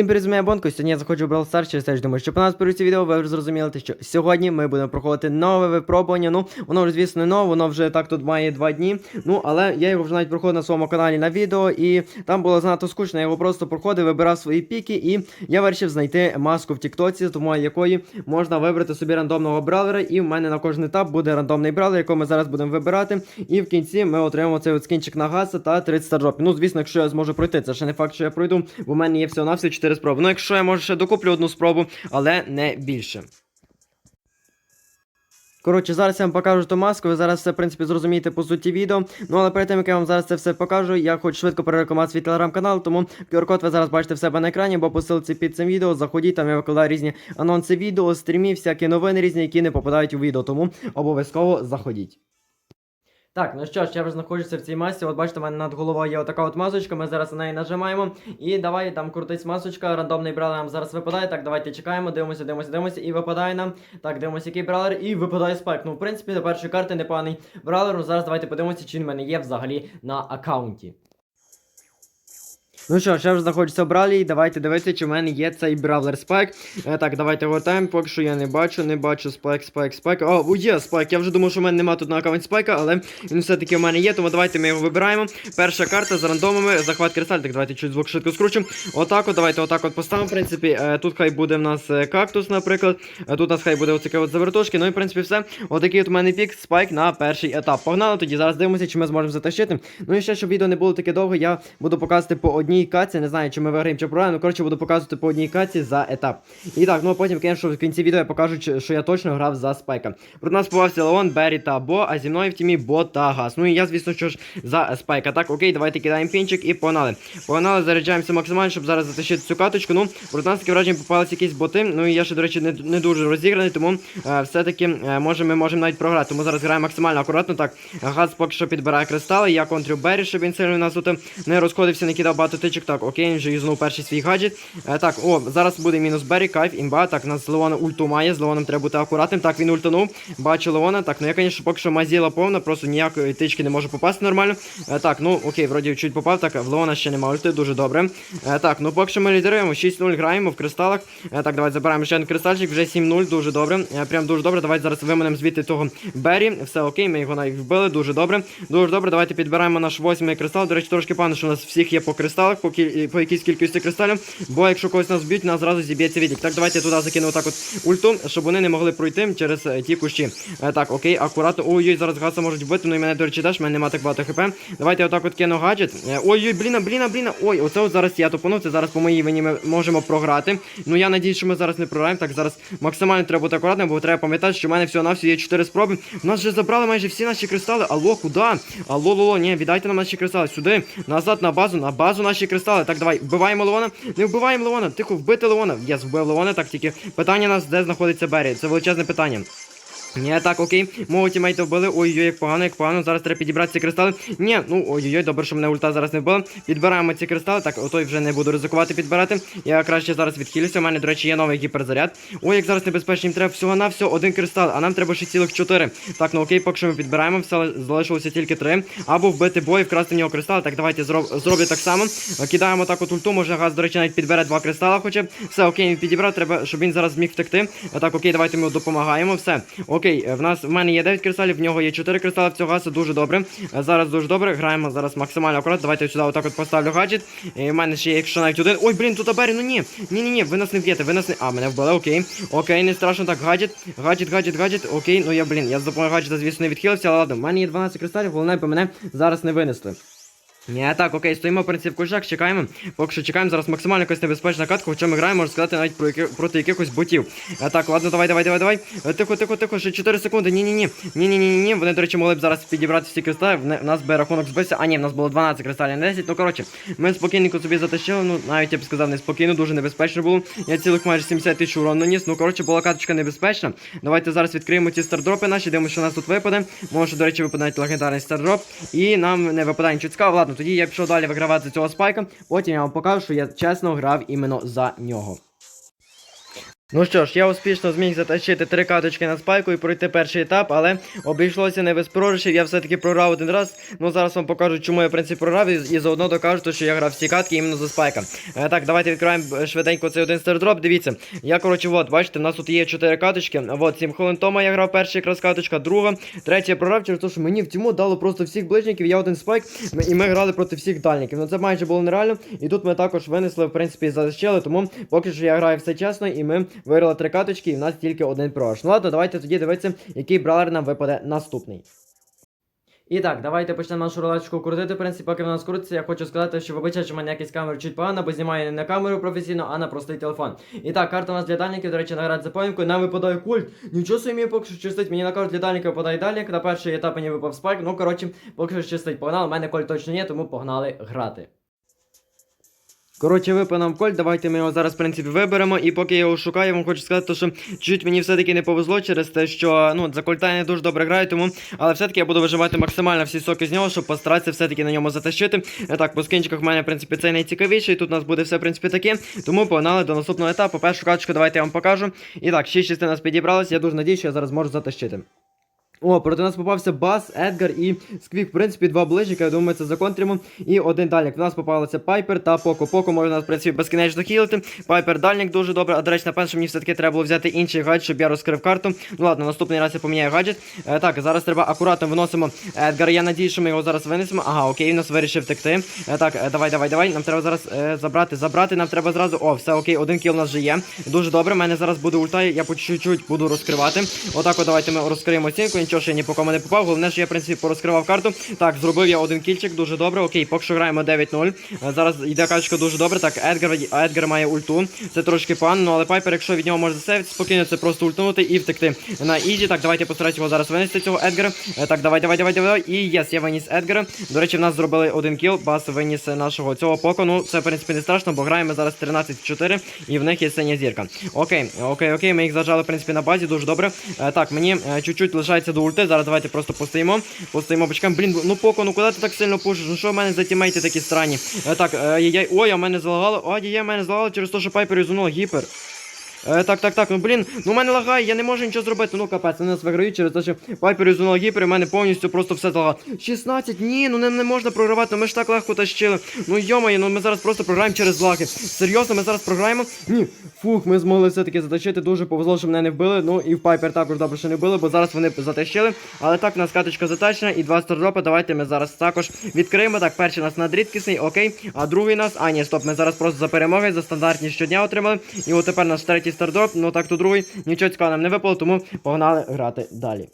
Всім привіт, з Бонко. Сьогодні я заходжу в Brawl Stars через те, що думаю, що по нас перед ці відео ви зрозуміли, що сьогодні ми будемо проходити нове випробування. Ну, воно вже, звісно, не нове, воно вже так тут має два дні. Ну, але я його вже навіть проходив на своєму каналі на відео, і там було занадто скучно. Я його просто проходив, вибирав свої піки, і я вирішив знайти маску в Тіктоці, з допомогою якої можна вибрати собі рандомного бравлера. І в мене на кожен етап буде рандомний бравлер, якого ми зараз будемо вибирати. І в кінці ми отримаємо цей от скінчик на гаса та 30 стардропів. Ну, звісно, якщо я зможу пройти, це ще не факт, що я пройду, бо в мене є всього на всього 4 спроби. Ну, якщо я може ще докуплю одну спробу, але не більше. Коротше, зараз я вам покажу ту маску, ви зараз все, в принципі, зрозумієте по суті відео. Ну, але перед тим, як я вам зараз це все покажу, я хочу швидко перерекомендувати свій телеграм-канал, тому QR-код ви зараз бачите в себе на екрані, бо по ссылці під цим відео заходіть, там я викладаю різні анонси відео, стрімів, всякі новини різні, які не попадають у відео, тому обов'язково заходіть. Так, ну що ж, я вже знаходжуся в цій масці. От бачите, в мене над головою є отака от масочка. Ми зараз на неї нажимаємо. І давай там крутись масочка. Рандомний бралер нам зараз випадає. Так, давайте чекаємо, дивимося, дивимося, дивимося. І випадає нам. Так, дивимося, який бралер. І випадає спайк. Ну, в принципі, до першої карти непоганий бралер. Ну, зараз давайте подивимося, чи він в мене є взагалі на аккаунті. Ну що, я вже знаходжуся бралі, давайте дивитися, чи в мене є цей бравлер спайк. Е, так, давайте гортаємо, поки що я не бачу, не бачу спайк, спайк, спайк. О, є спайк. Я вже думав, що в мене немає тут на аккаунті спайка, але він все-таки в мене є, тому давайте ми його вибираємо. Перша карта з рандомами, захват кристаль. Так, давайте чуть звук швидко скручимо. Отак от, давайте отак от поставимо. В принципі, е, тут хай буде в нас е, кактус, наприклад. Е, тут у нас хай буде оцяке от завертушки. Ну і в принципі все. Отакий от у мене пік, спайк на перший етап. Погнали, тоді зараз дивимося, чи ми зможемо затащити. Ну і ще, щоб відео не було таке довго, я буду показувати по одній каці. Не знаю, чи ми виграємо чи програємо. Ну, коротше, буду показувати по одній каці за етап. І так, ну а потім, звісно, в кінці відео я покажу, що я точно грав за спайка. Проти нас попався Леон, Беррі та Бо, а зі мною в тімі Бо та Гас. Ну і я, звісно, що ж за спайка. Так, окей, давайте кидаємо пінчик і погнали. Погнали, заряджаємося максимально, щоб зараз затащити цю каточку. Ну, проти нас таке враження попалися якісь боти. Ну і я ще, до речі, не, не дуже розіграний, тому е, все-таки е, може, ми можемо навіть програти. Тому зараз граємо максимально акуратно. Так, Газ поки що підбирає кристали. Я контрю Беррі, щоб він сильно нас тут не розходився, не кидав багато тичок. Так, окей, він вже юзнув перший свій гаджет. Е, так, о, зараз буде мінус Беррі, кайф, імба. Так, нас Леона ульту має, з Леоном треба бути акуратним. Так, він ультанув. Бачу Леона. Так, ну я, звісно, поки що мазіла повна, просто ніякої тички не можу попасти нормально. Е, так, ну окей, вроді чуть попав. Так, в Леона ще немає ульти, дуже добре. Е, так, ну поки що ми лідируємо. 6-0 граємо в кристалах. Е, так, давайте забираємо ще один кристальчик, вже 7-0, дуже добре. Е, прям дуже добре. Давайте зараз виманемо звідти того Беррі. Все окей, ми його навіть вбили, дуже добре. Дуже добре. Давайте підбираємо наш восьмий кристал. До речі, трошки пане, що у нас всіх є по кристалах, по, кіль... по якійсь кількості кристалів. Бо якщо когось нас б'ють, нас зразу зіб'ється відлік. Так, давайте я туди закину отак от ульту, щоб вони не могли пройти через е, ті кущі. Е, так, окей, акуратно. Ой-ой, зараз гаса можуть вбити, ну і мене, до речі, теж, в мене немає так багато хп. Давайте отак от кину гаджет. Е, Ой-ой, бліна, бліна, бліна. Ой, оце от зараз я топанув, це зараз по моїй вині ми можемо програти. Ну я надіюсь, що ми зараз не програємо. Так, зараз максимально треба бути акуратним, бо треба пам'ятати, що в мене всього на всього є 4 спроби. У нас вже забрали майже всі наші кристали. Алло, куди? Алло, лоло, ні, віддайте нам наші кристали. Сюди, назад, на базу, на базу наші кристали. Так, давай, вбиваємо Леона. Не вбиваємо Леона. Тихо, вбити Леона. Я збив Леона, так тільки питання нас, де знаходиться Беррі. Це величезне питання. Ні, так, окей. Мого тімейта вбили. Ой-ой, як погано, як погано. Зараз треба підібрати ці кристали. Ні, ну ой-ой, добре, що мене ульта зараз не вбила. Підбираємо ці кристали. Так, отой вже не буду ризикувати підбирати. Я краще зараз відхилюся. У мене, до речі, є новий гіперзаряд. Ой, як зараз небезпечно, їм треба всього на всього один кристал, а нам треба ще цілих чотири. Так, ну окей, поки що ми підбираємо, все залишилося тільки три. Або вбити бой, вкрасти в нього кристали. Так, давайте зроб... зроблю так само. Кидаємо так от ульту, може газ, до речі, навіть підбере два кристала хоча б. Все, окей, він підібрав, треба, щоб він зараз зміг втекти. Так, окей, давайте ми допомагаємо. Все. Окей, в нас в мене є 9 кристалів, в нього є 4 кристали в цього гасу, дуже добре. Е, Зараз дуже добре. Граємо зараз максимально акуратно. Давайте сюди отак от поставлю гаджет. І в мене ще є, якщо навіть один. Ой, блін, тут абері, ну ні. Ні, ні, ні, ви нас не вб'єте, ви нас не. А, мене вбили, окей. Окей, не страшно так, гаджет. Гаджет, гаджет, гаджет. Окей, ну я, блін, я з допомогою гаджета, звісно, не відхилився, але ладно. В мене є 12 кристалів, головне, по мене зараз не винесли. Ні, так, окей, стоїмо в принципі в кущах, чекаємо. Поки що чекаємо зараз максимально якась небезпечна катка, хоча ми граємо, можна сказати, навіть про яки... проти якихось ботів. А, так, ладно, давай, давай, давай, давай. Е, Тихо, тихо, тихо, ще 4 секунди. Ні, ні, ні. Ні, ні, ні, ні, ні. Вони, до речі, могли б зараз підібрати всі кристали. В нас би рахунок збився. А ні, в нас було 12 кристалів, не 10. Ну коротше, ми спокійненько собі затащили. Ну, навіть я б сказав, неспокійно, дуже небезпечно було. Я цілих майже 70 тисяч урон наніс. Ну, коротше, була каточка небезпечна. Давайте зараз відкриємо ці стардропи наші, дивимося, що у нас тут випаде. Може, до речі, випадає легендарний стардроп. І нам не випадає нічого цікавого. Ладно, тоді я пішов далі вигравати цього спайка. Потім я вам покажу, що я чесно грав іменно за нього. Ну що ж, я успішно зміг затащити три каточки на спайку і пройти перший етап, але обійшлося не без прорішів. Я все-таки програв один раз. Ну зараз вам покажу, чому я в принципі програв, і, і заодно докажу, що я грав всі катки іменно за спайка. Е, так, давайте відкриваємо е, швиденько цей один стардроп. Дивіться, я коротше, от, бачите, в нас тут є чотири каточки. От 7 хвилин тому я грав перша якраз каточка, друга, третя програв через те, що мені в тіму дало просто всіх ближників, я один спайк, і ми грали проти всіх дальників. Ну це майже було нереально. І тут ми також винесли, в принципі, залишили, тому поки що я граю все чесно, і ми виграли три каточки, і в нас тільки один програш. Ну ладно, давайте тоді дивитися, який бравлер нам випаде наступний. І так, давайте почнемо нашу рулеточку крутити. В принципі, поки в нас крутиться, я хочу сказати, що вибачте, що в мене якісь камери чуть погано, бо знімаю не на камеру професійно, а на простий телефон. І так, карта у нас для дальників, до речі, наград за поїмкою. Нам випадає культ. Нічого собі поки що щастить. Мені на карту для дальників випадає дальник. На перший етап мені випав спайк. Ну, коротше, поки що щастить. Погнали. У мене коль точно є, тому погнали грати. Коротше, випав нам коль, давайте ми його зараз, в принципі, виберемо. І поки я його шукаю, я вам хочу сказати, що чуть мені все-таки не повезло через те, що ну, за кольта я не дуже добре граю, тому. Але все-таки я буду виживати максимально всі соки з нього, щоб постаратися все-таки на ньому затащити. Е, Так, по скінчиках в мене, в принципі, це найцікавіший. Тут у нас буде все, в принципі, таке. Тому погнали до наступного етапу. Першу качку давайте я вам покажу. І так, 6 частин нас підібралось. Я дуже надію, що я зараз можу затащити. О, проти нас попався Бас, Едгар і Сквік. В принципі, два ближника, я думаю, це законтримо. І один дальник. В нас попалися Пайпер та Поко. Поко може нас, в принципі, безкінечно хілити. Пайпер дальник дуже добре. А до речі, напевно, мені все-таки треба було взяти інший гаджет, щоб я розкрив карту. Ну ладно, наступний раз я поміняю гаджет. Е, так, зараз треба акуратно виносимо Едгара. Я надію, що ми його зараз винесемо. Ага, окей, він нас вирішив втекти. Е, так, е, давай, давай, давай. Нам треба зараз е, забрати, забрати. Нам треба зразу. О, все окей, один кіл у нас вже є. Дуже добре. У мене зараз буде ульта, я по чуть-чуть буду розкривати. Отак, от давайте ми розкриємо стінку. Нічого ще ні по кому не попав. Головне, що я, в принципі, порозкривав карту. Так, зробив я один кільчик, дуже добре. Окей, поки що граємо 9-0. Е, Зараз йде качка дуже добре. Так, Едгар, Едгар має ульту. Це трошки пан, ну але Пайпер, якщо від нього може засейвити, спокійно це просто ультнути і втекти на ізі. Так, давайте постараюсь його зараз винести цього Едгара. Е, Так, давай, давай, давай, давай. І єс, я виніс Едгара. До речі, в нас зробили один кіл. Бас виніс нашого цього поко. Ну, це в принципі не страшно, бо граємо зараз 13-4 і в них є синя зірка. Окей, окей, окей, ми їх зажали, в принципі, на базі, дуже добре. Е, Так, мені чуть-чуть лишається до ульти. Зараз давайте просто постоїмо. Постоїмо, бочкам. Блін, ну поко, ну куди ти так сильно пушиш? Ну що в мене за тімейти такі странні? Е, Так, е, яй, ой, а мене залагало. Ой, яй, мене залагало через те, що Пайпер юзунув гіпер. Е, так, так, так, ну блін, ну в мене лагає, я не можу нічого зробити. Ну капець, вони нас виграють через те, що Пайпер юзунув гіпер, і мене повністю просто все залагало. 16, ні, ну не, не можна програвати, ми ж так легко тащили. Ну йомає, ну ми зараз просто програємо через лаги. Серйозно, ми зараз програємо? Ні. Фух, ми змогли все-таки затащити. Дуже повезло, що мене не вбили. Ну і в Пайпер також добре, що не вбили, бо зараз вони затащили. Але так, у нас каточка затащена і два стардропи. Давайте ми зараз також відкриємо. Так, перший у нас надрідкісний, окей. А другий нас. А, ні, стоп, ми зараз просто за перемоги, за стандартні щодня отримали. І от тепер наш третій стардроп. Ну так, то другий. Нічого цікавого нам не випало, тому погнали грати далі.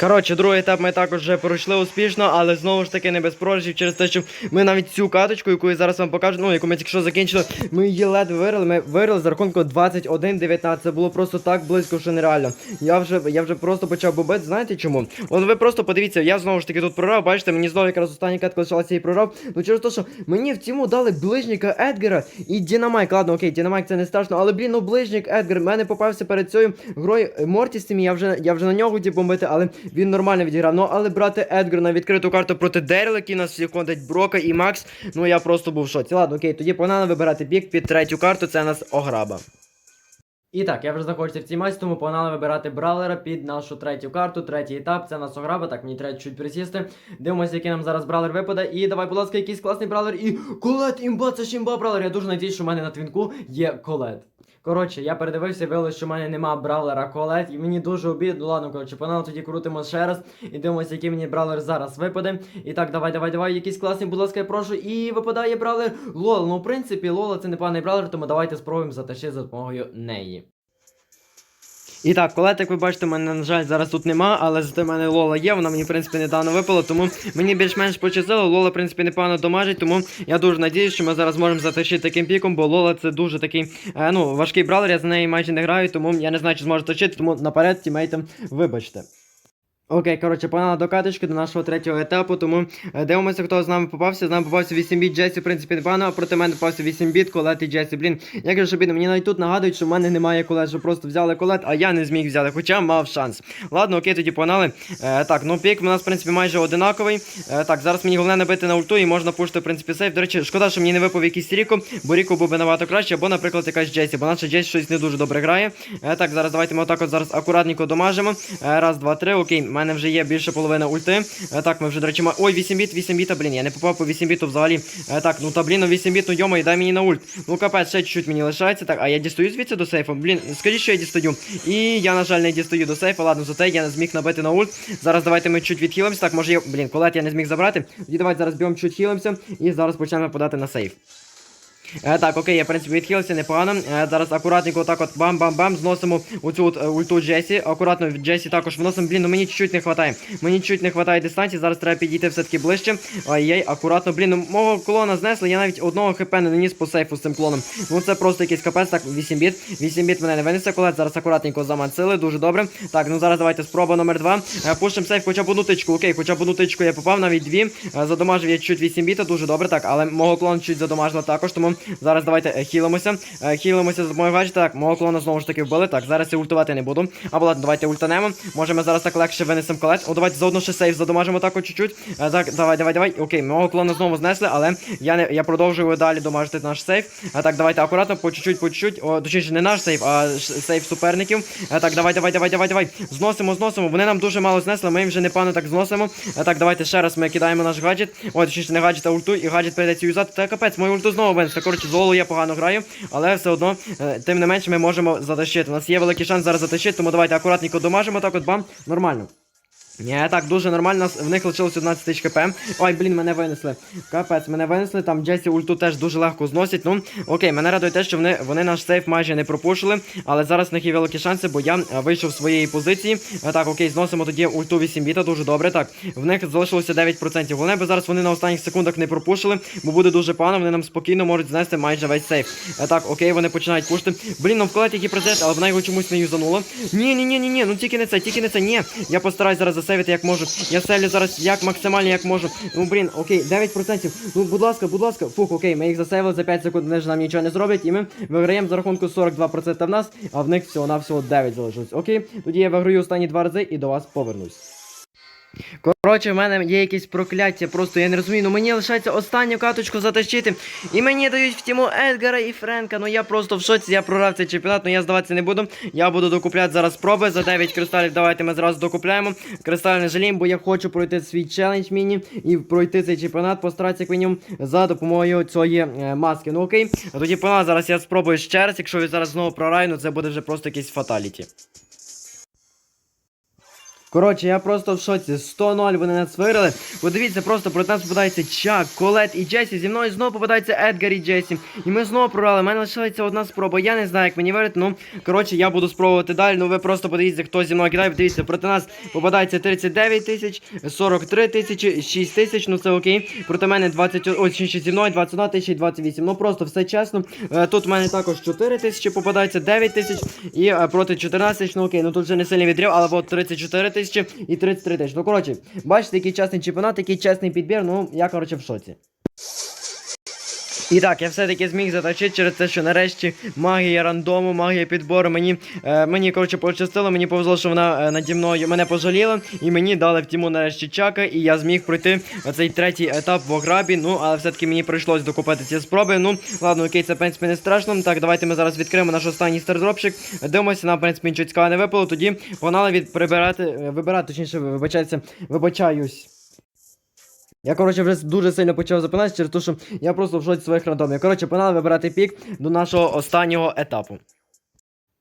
Коротше, другий етап ми також вже пройшли успішно, але знову ж таки не без прорішів через те, що ми навіть цю каточку, яку я зараз вам покажу, ну яку ми тільки що закінчили, ми її ледве виграли. Ми виграли за рахунку 21-19. Це було просто так близько, що нереально. Я вже я вже просто почав бобити. Знаєте чому? От ви просто подивіться, я знову ж таки тут прорав. Бачите, мені знову якраз остання катка лишалася і прорав. Ну через те, що мені в цьому дали ближника Едгара і Дінамайк. Ладно, окей, Дінамайк це не страшно, але блін, ну ближник Едгар. Мене попався перед цією грою Мортістим. Я вже я вже на нього хотів бомбити, але він нормально відіграв. Ну але брати Едгар на відкриту карту проти Деріла, який нас всіх ходить Брока і Макс. Ну я просто був в шоці. Ладно, окей, тоді погнали вибирати бік під третю карту. Це нас ограба. І так, я вже знаходжуся в цій масі, тому погнали вибирати бравлера під нашу третю карту, третій етап. Це нас ограба. Так, мені треба чуть присісти. Дивимося, який нам зараз бравлер випаде. І давай, будь ласка, якийсь класний бравлер. І колет, імба, це ж імба бравлер. Я дуже надіюсь, що в мене на твінку є колет. Коротше, я передивився, виявилось, що в мене нема бравлера колет, і мені дуже обідно. Ладно, коротше, погнали тоді крутимо ще раз. І дивимося, який мені бравлер зараз випаде. І так, давай, давай, давай, якийсь класний, будь ласка, я прошу. І випадає бравлер Лол. Ну, в принципі, Лола це непоганий бравлер, тому давайте спробуємо затащити за допомогою неї. І так, колет, як ви бачите, мене, на жаль, зараз тут нема, але зате в мене Лола є, вона мені, в принципі, недавно випала, тому мені більш-менш пощастило, Лола, в принципі, непогано домажить, тому я дуже надіюсь, що ми зараз можемо затащити таким піком, бо Лола це дуже такий, е, ну, важкий бралер, я за неї майже не граю, тому я не знаю, чи зможу точити, тому наперед тімейтам вибачте. Окей, коротше, погнали до каточки до нашого третього етапу, тому е, дивимося, хто з нами попався. З нами попався 8 біт Джесі, в принципі, непогано, а проти мене попався 8 біт, колет і Джесі. Блін, як же ж обідно, мені навіть тут нагадують, що в мене немає колет, що просто взяли колет, а я не зміг взяти, хоча мав шанс. Ладно, окей, тоді погнали. Е, так, ну пік у нас, в принципі, майже одинаковий. Е, так, зараз мені головне набити на ульту і можна пушити, в принципі, сейф. До речі, шкода, що мені не випав якийсь Ріко, бо Ріко був би набагато краще, або, наприклад, якась Джесі, бо наша Джесі щось не дуже добре грає. Е, так, зараз давайте ми отак от зараз акуратненько домажемо. Е, раз, два, три. Окей, мене вже є більше половини ульти. Е, так, ми вже, до речі, ма... Ой, 8 біт, 8 біта, блін, я не попав по 8 біту взагалі. Е, так, ну та блін, ну 8 біт, ну йома, дай мені на ульт. Ну капець, ще чуть-чуть мені лишається. Так, а я дістаю звідси до сейфу. Блін, скажіть, що я дістаю. І я, на жаль, не дістаю до сейфа. Ладно, зате я не зміг набити на ульт. Зараз давайте ми чуть відхилимося. Так, може я. Блін, колет я не зміг забрати. Тоді давайте зараз б'ємо чуть хілимося і зараз почнемо подати на сейф. Е, так, окей, я в принципі відхилився, непогано. Е, зараз акуратненько отак от бам-бам-бам. Зносимо оцю от е, ульту Джесі. Акуратно від Джесі також вносимо. Блін, ну мені чуть-чуть не хватає. Мені чуть не хватає дистанції. Зараз треба підійти все-таки ближче. Ай-яй, акуратно. Блін, ну мого клона знесли. Я навіть одного хп не наніс по сейфу з цим клоном. Ну це просто якийсь капець. Так, 8 біт. 8 біт мене не винесе колет. Зараз акуратненько заманцили. Дуже добре. Так, ну зараз давайте спроба номер 2. Е, сейф, хоча б одну тичку. Окей, хоча б одну тичку я попав, навіть дві. Е, задомажив я чуть 8 біта, дуже добре. Так, але мого клона чуть задомажила також. Тому зараз давайте е, хілимося. Е, Хілимося з моєго гаджета. Так, мого клона знову ж таки вбили. Так, зараз я ультувати не буду. Або ладно, давайте ультанемо. Може ми зараз так легше винесемо колет. О, давайте заодно ще сейф задомажимо так чуть-чуть. Е, Так, давай, давай, давай. Окей, мого клона знову знесли, але я не я продовжую далі домажити наш сейф. А так, давайте акуратно, по чуть-чуть, по чуть-чуть. О, точніше, не наш сейф, а сейф суперників. А так, давай, давай, давай, давай, давай. Зносимо, зносимо. Вони нам дуже мало знесли, ми їм вже непогано так зносимо. А так, давайте ще раз ми кидаємо наш гаджет. Ой, точніше, не гаджет, а ульту, і гаджет прийдеться юзати. Та капець, мою ульту знову винесли. Коротше, золо я погано граю, але все одно, е, тим не менше, ми можемо затащити. У нас є великий шанс зараз затащити, тому давайте акуратненько домажимо так от бам, нормально. Ні, так, дуже нормально, в них лишилось 11 тисяч кп. Ой, блін, мене винесли. Капець, мене винесли, там Джесі ульту теж дуже легко зносять. Ну, окей, мене радує те, що вони, вони наш сейф майже не пропушили, але зараз в них є великі шанси, бо я е, вийшов з своєї позиції. Е, Так, окей, зносимо тоді ульту 8 біта, дуже добре. Так, в них залишилося 9%. Головне, би зараз вони на останніх секундах не пропушили, бо буде дуже погано, вони нам спокійно можуть знести майже весь сейф. Е, Так, окей, вони починають пушити. Блін, ну вкладати який президент, але вона його чомусь не юзанула. Ні, ні, ні, ні, ні, ну тільки не це, тільки не це, ні. Я постараюсь зараз засейвити як можу. Я селю зараз як максимально як можу. Ну блін, окей, 9%. Ну, будь ласка, будь ласка. Фух, окей, ми їх засейвили за 5 секунд, вони ж нам нічого не зроблять, і ми виграємо за рахунку 42% в нас, а в них всього-навсього 9 залишилось. Окей, тоді я виграю останні два рази і до вас повернусь. Коротше, в мене є якісь прокляття, просто я не розумію. Ну мені лишається останню каточку затащити. І мені дають в тіму Едгара і Френка. Ну я просто в шоці, я прорав цей чемпіонат, ну я здаватися не буду. Я буду докупляти зараз спроби за 9 кристалів. Давайте ми зразу докупляємо. Кристаль не жаліємо, бо я хочу пройти свій челендж міні і пройти цей чемпіонат, постаратися як мінімум за допомогою цієї е, маски. Ну окей. Тоді пана, зараз я спробую ще раз. Якщо я зараз знову прораю, ну це буде вже просто якийсь фаталіті. Коротше, я просто в шоці. 100-0 вони нас виграли. Подивіться, просто проти нас попадається Чак, Колет і Джесі. Зі мною знову попадається Едгар і Джесі. І ми знову програли. У мене лишається одна спроба. Я не знаю, як мені виграти. Ну, коротше, я буду спробувати далі. Ну ви просто подивіться, хто зі мною кидає. Подивіться, проти нас попадається 39 тисяч, 43 тисячі, 6 тисяч, ну це окей. Проти мене 20, ось ще зі мною 21 тисяча і 28. Ну просто все чесно. Е, Тут в мене також 4 тисячі попадається, 9 тисяч і е, проти 14 тисяч, ну окей, ну тут вже не сильний відрив, але от 34 тисячі і 33 тисячі. Ну коротше, бачите, який чесний чемпіонат, який чесний підбір, ну я коротше в шоці. І так, я все-таки зміг заточити через те, що нарешті магія рандому, магія підбору мені, е, мені коротше, пощастило, мені повезло, що вона е, наді мною мене пожаліла, і мені дали в тіму нарешті чака, і я зміг пройти цей третій етап в ограбі. Ну, але все-таки мені прийшлось докупити ці спроби. Ну, ладно, окей, це в принципі не страшно. Так, давайте ми зараз відкриємо наш останній стардропчик. Дивимося, нам, в принципі, нічого цікавого не випало. Тоді погнали від прибирати, е, вибирати, точніше, вибачається, вибачаюсь. Я, коротше, вже дуже сильно почав запинатися через те, що я просто в шоці своїх рандомів. Коротше, погнали вибирати пік до нашого останнього етапу.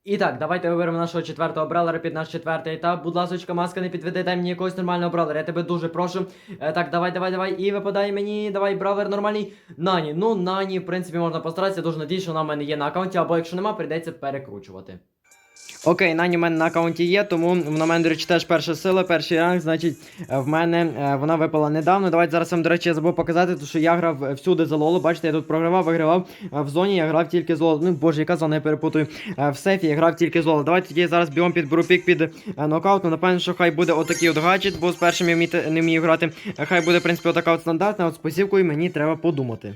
І так, давайте виберемо нашого четвертого бралера під наш четвертий етап. Будь ласочка, маска, не підведи, дай мені якогось нормального бралера. Я тебе дуже прошу. Е, так, давай, давай, давай. І випадай мені, давай, бралер нормальний. Нані. Ну, Нані, в принципі, можна постаратися. Дуже надію, що вона в мене є на аккаунті, або якщо нема, прийдеться перекручувати. Окей, Нані в мене на аккаунті є, тому на мене, до речі, теж перша сила, перший ранг, значить, е, в мене е, вона випала недавно. Давайте зараз вам, до речі, я забув показати, тому що я грав е, всюди за Лоло. Бачите, я тут програвав, вигравав. А в зоні я грав тільки з. Ну, боже, яка зона, я перепутаю. Е, В сейфі я грав тільки з Лоло. Давайте тоді зараз бігом підберу пік під е, нокаут. Ну, напевно, що хай буде отакий от гаджет, бо з першим я не вмію грати. Е, Хай буде, в принципі, отака от стандартна, от з посівкою мені треба подумати.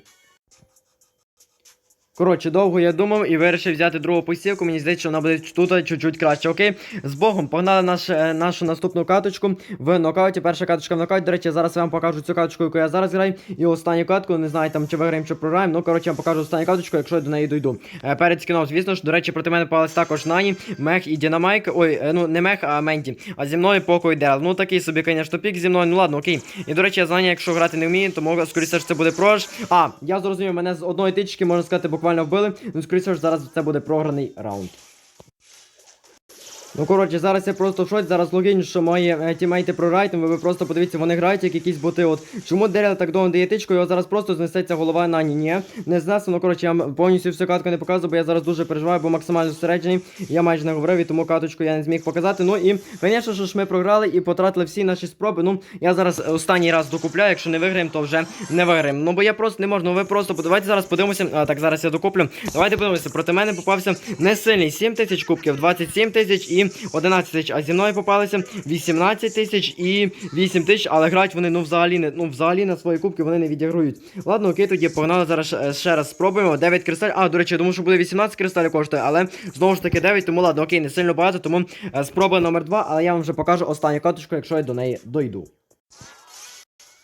Коротше, довго я думав і вирішив взяти другу посівку. Мені здається, що вона буде тут чуть-чуть краще. Окей, з Богом, погнали наш, е, нашу наступну каточку в нокауті. Перша каточка в нокауті. До речі, зараз я вам покажу цю каточку, яку я зараз граю. І останню катку. Не знаю там чи виграємо, чи програємо. Ну, коротше, я вам покажу останню каточку, якщо я до неї дойду. Е, перед скіном, звісно ж, до речі, проти мене попались також Нані, Мех і Дінамайк. Ой, е, ну не Мех, а Менті. А зі мною Поко Дерл. Ну такий собі, звісно, пік зі мною. Ну ладно, окей. І до речі, я знаю, якщо грати не вмію, тому скоріше це буде прож. А, я зрозумів, мене з одної тички, можна сказати, буквально вбили. Ну, скоріше зараз це буде програний раунд. Ну, коротше, зараз я просто в шоці, зараз логінь, що мої е, тімейти програють, ви просто подивіться, вони грають як якісь боти. От чому Дерел так довго дає тичку, його зараз просто знесеться голова на ні. Ні, не знесено. Ну, коротше, я повністю всю катку не показую, бо я зараз дуже переживаю, бо максимально зосереджений. Я майже не говорив, і тому каточку я не зміг показати. Ну і, звісно ж, ми програли і потратили всі наші спроби. Ну, я зараз останній раз докупляю, якщо не виграємо, то вже не виграємо. Ну, бо я просто не можу, ну ви просто давайте зараз подивимося. А, так, зараз я докуплю. Давайте подивимося. Проти мене попався не сильний 7 тисяч кубків, 27 тисяч і 11 тисяч. А зі мною попалися 18 тисяч і 8 тисяч, але грають вони ну взагалі не ну взагалі на свої кубки вони не відіграють. Ладно, окей, тоді погнали зараз е, ще раз спробуємо. 9 кристалів. А, до речі, я думаю, що буде 18 кристалів коштує, але знову ж таки 9, тому ладно, окей, не сильно багато, тому е, спроба номер 2, але я вам вже покажу останню каточку, якщо я до неї дойду.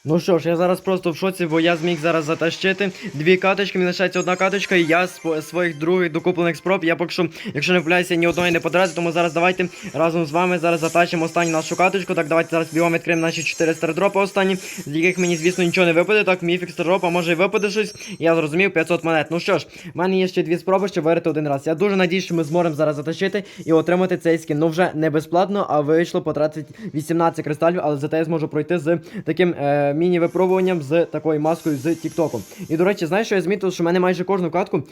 Ну що ж, я зараз просто в шоці, бо я зміг зараз затащити дві каточки, мені лишається одна каточка, і я з своїх других докуплених спроб, я поки що, якщо не впляюся, ні одної не потратив, тому зараз давайте разом з вами зараз затащимо останню нашу каточку. Так, давайте зараз бігом відкриємо наші 4 стардропи останні, з яких мені, звісно, нічого не випаде. Так, міфік стардроп, а може і випаде щось. Я зрозумів, 500 монет. Ну що ж, в мене є ще дві спроби, щоб виграти один раз. Я дуже надіюсь, що ми зможемо зараз затащити і отримати цей скін. Ну вже не безплатно, а вийшло потратити 18 кристалів, але зате я зможу пройти з таким е, міні-випробуванням з такою маскою з Тіктоком. І до речі, знаєш, що я змітив, що в мене майже кожну катку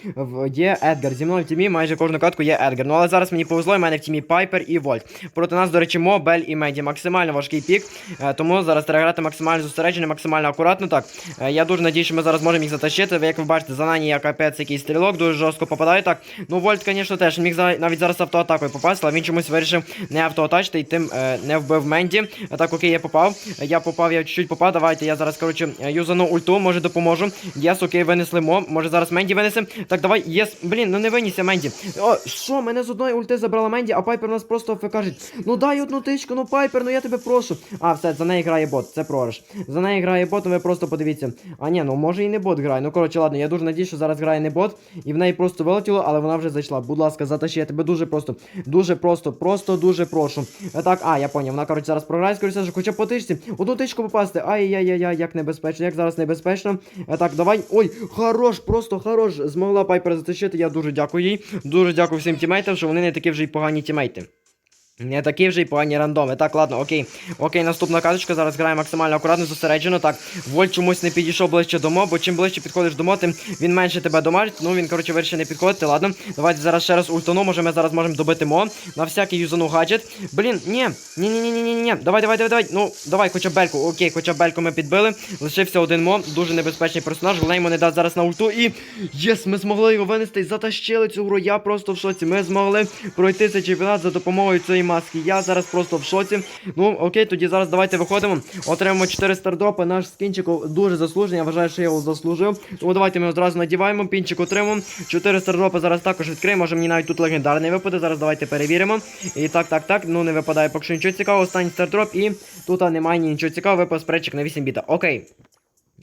є Едгар. Зі мною в тімі майже кожну катку є Едгар. Ну але зараз мені повезло, і в мене в тімі Пайпер і Вольт. Проти нас, до речі, Мо, Бель і Меді. Максимально важкий пік. Е, тому зараз треба грати максимально зосереджено, максимально акуратно. Так, е, я дуже надію, що ми зараз можемо їх затащити. Ви, Як ви бачите, за нані я капець якийсь стрілок, дуже жорстко попадаю. Так, ну Вольт, звісно, теж міг навіть зараз автоатакою попасти, але він чомусь вирішив не автоатачити і тим е, не вбив Менді. Так, окей, я попав. Я попав, я чуть-чуть попав. Давайте я зараз, коротше, юзану ульту, може допоможу. Єс, окей, винесли мо. Може зараз Менді винесем. Так, давай, єс. Блін, ну не винісся Менді. О, що, мене з одної ульти забрала Менді, а Пайпер нас просто кажуть, ну дай одну тичку, ну Пайпер, ну я тебе прошу. А, все, за неї грає бот, це програш. За неї грає бот, ну ви просто подивіться. А ні, ну може і не бот грає. Ну коротше, ладно, я дуже надію, що зараз грає не бот, і в неї просто вилетіло, але вона вже зайшла. Будь ласка, затащи, я тебе дуже просто, дуже просто, просто дуже прошу. Е, Так, а, я поняв, вона, коротше, зараз програє, скоріше, хоча по тичці. Одну тичку попасти. Ай-яй-яй, як небезпечно, як зараз небезпечно. Е, Так, давай. Ой, хорош, просто хорош. Змогла Пайпер затащити. Я дуже дякую їй. Дуже дякую всім тімейтам, що вони не такі вже й погані тімейти. Не такі вже й погані рандоми. Так, ладно, окей. Окей, наступна карточка. Зараз грає максимально акуратно, зосереджено. Так, Вольт чомусь не підійшов ближче до мо, бо чим ближче підходиш до мо, тим він менше тебе домажить. Ну він, коротше, вирішив не підходити. Ладно. Давайте зараз ще раз ультану. Може ми зараз можемо добити мо. На всякий юзану гаджет. Блін, ні. Ні, ні, ні, ні, ні, ні. Давай, давай, давай, давай. Ну, давай, хоча б бельку. Окей, хоча б бельку ми підбили. Лишився один мо. Дуже небезпечний персонаж. Йому не дасть зараз на ульту. І єс, ми змогли його винести затащили цю гру. Я просто в шоці. Ми змогли пройти цей чемпіонат за допомогою цієї маски. Я зараз просто в шоці. Ну, окей, тоді зараз давайте виходимо. Отримаємо 4 стардропи. Наш скінчик дуже заслужений. Я вважаю, що я його заслужив. Тому давайте ми одразу надіваємо. Пінчик отримаємо. 4 стардропи зараз також відкриємо. Може мені навіть тут легендарний випаде. Зараз давайте перевіримо. І так, так, так. Ну не випадає поки що нічого цікавого. Останній стардроп. І тут немає нічого цікавого. Випав спречик на 8 біта. Окей.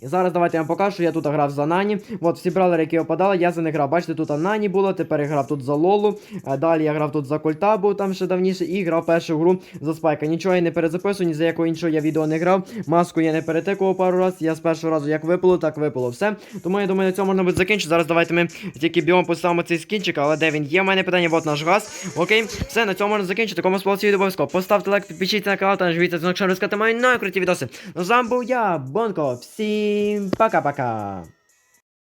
І зараз давайте я вам покажу, я тут грав за Нані. От всі бралери, які опадали, я за них грав. Бачите, тут Нані було, тепер я грав тут за Лолу. Далі я грав тут за Кольта, був там ще давніше, і грав першу гру за Спайка. Нічого я не перезаписую, ні за якого іншого я відео не грав. Маску я не перетикував пару разів. Я з першого разу як випало, так випало. Все. Тому я думаю, на цьому можна буде закінчити. Зараз давайте ми тільки біом поставимо цей скінчик, але де він є? У мене питання, от наш газ. Окей, все, на цьому можна закінчити. Кому сподобався відео обов'язково. Поставте лайк, підпишіться на канал та нажміть дзвінок, щоб розказати мої нові круті відоси. Ну вами був я, Бонко. Всім пока-пока.